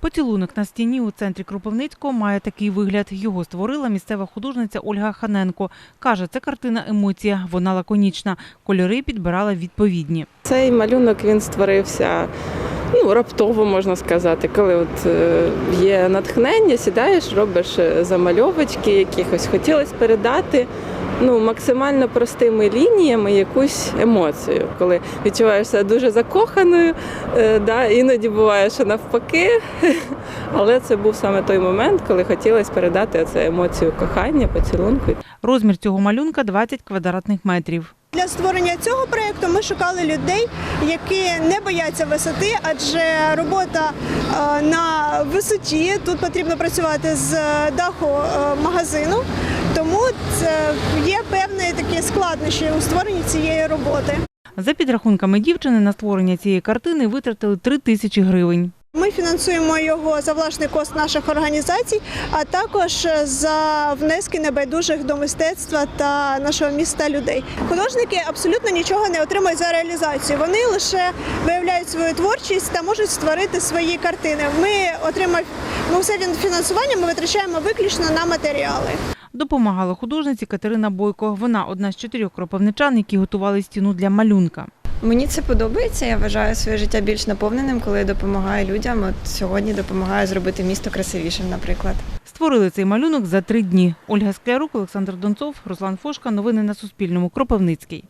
Поцілунок на стіні у центрі Кропивницького має такий вигляд. Його створила місцева художниця Ольга Ханенко. Каже, це картина емоція. Вона лаконічна. Кольори підбирала відповідні. Цей малюнок він створився ну, раптово, можна сказати, коли от е, є натхнення, сідаєш, робиш е, замальовочки якихось. Хотілося передати ну, максимально простими лініями якусь емоцію. Коли відчуваєш себе дуже закоханою, е, да, іноді буває, що навпаки. Але це був саме той момент, коли хотілося передати оцю емоцію кохання, поцілунку. Розмір цього малюнка 20 квадратних метрів. Для створення цього проєкту ми шукали людей, які не бояться висоти, адже робота е, на висоті тут потрібно працювати з даху е, магазину. Це є певні такі складнощі у створенні цієї роботи. За підрахунками дівчини, на створення цієї картини витратили 3 тисячі гривень. Ми фінансуємо його за власний кошт наших організацій, а також за внески небайдужих до мистецтва та нашого міста людей. Художники абсолютно нічого не отримують за реалізацію. Вони лише виявляють свою творчість та можуть створити свої картини. Ми отримаємо ну, все фінансування. Ми витрачаємо виключно на матеріали. Допомагала художниці Катерина Бойко. Вона одна з чотирьох кропивничан, які готували стіну для малюнка. Мені це подобається. Я вважаю своє життя більш наповненим, коли я допомагаю людям. От сьогодні допомагаю зробити місто красивішим, наприклад. Створили цей малюнок за три дні. Ольга Склярук, Олександр Донцов, Руслан Фошка. Новини на Суспільному. Кропивницький.